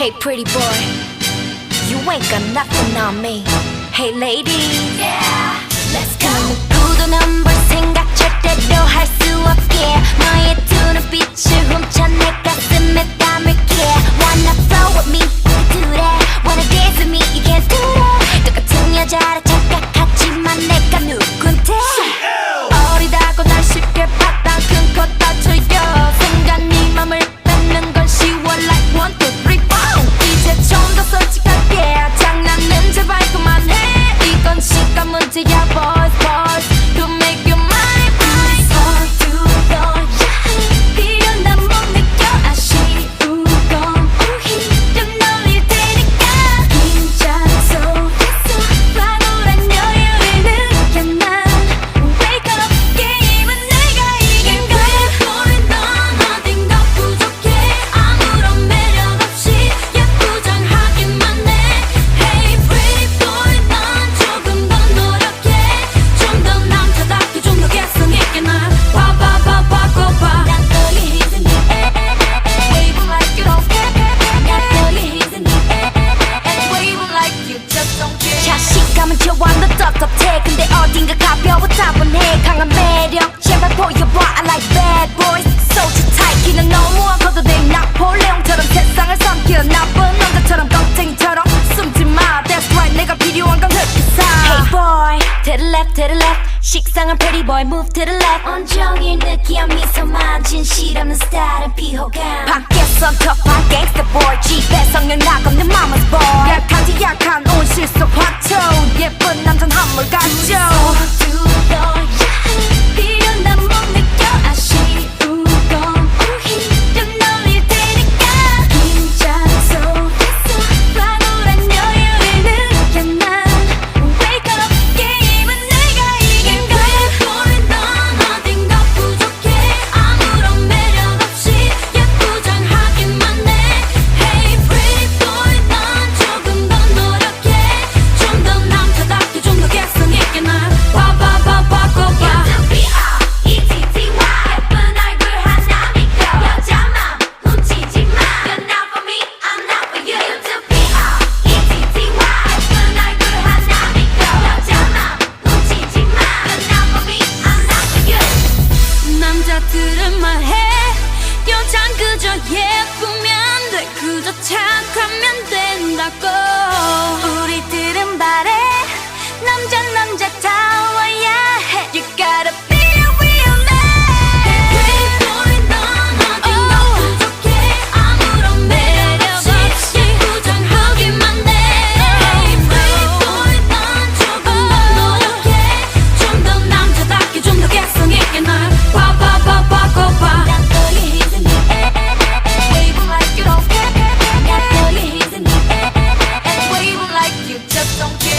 Hey, pretty boy, you ain't got nothing on me. Hey, lady, yeah, let's go. 굳은 넌뭘 생각 절대로 할수 없게 너의 두 눈빛. 어딘가 가벼워 차분해 강한 매력 제발 보여봐 I like bad boys 소주 타이키는 너무 아파도 돼 나폴레옹처럼 세상을 삼키는 나쁜 남자처럼 깡탱이처럼 숨지마 That's right 내가 필요한 건 흑기사 Hey boy to the left to the left 식상한 pretty boy move to the left 온종일 느끼한 미소만 진실없는 스타일은 비호감 밖에선 터파 gangster boy 집에서 는 낙없는 mama's boy 약한지 약한 온실 여자들은 말해. 여잔 그저 예쁘면 돼. 그저 착하면 돼. just don't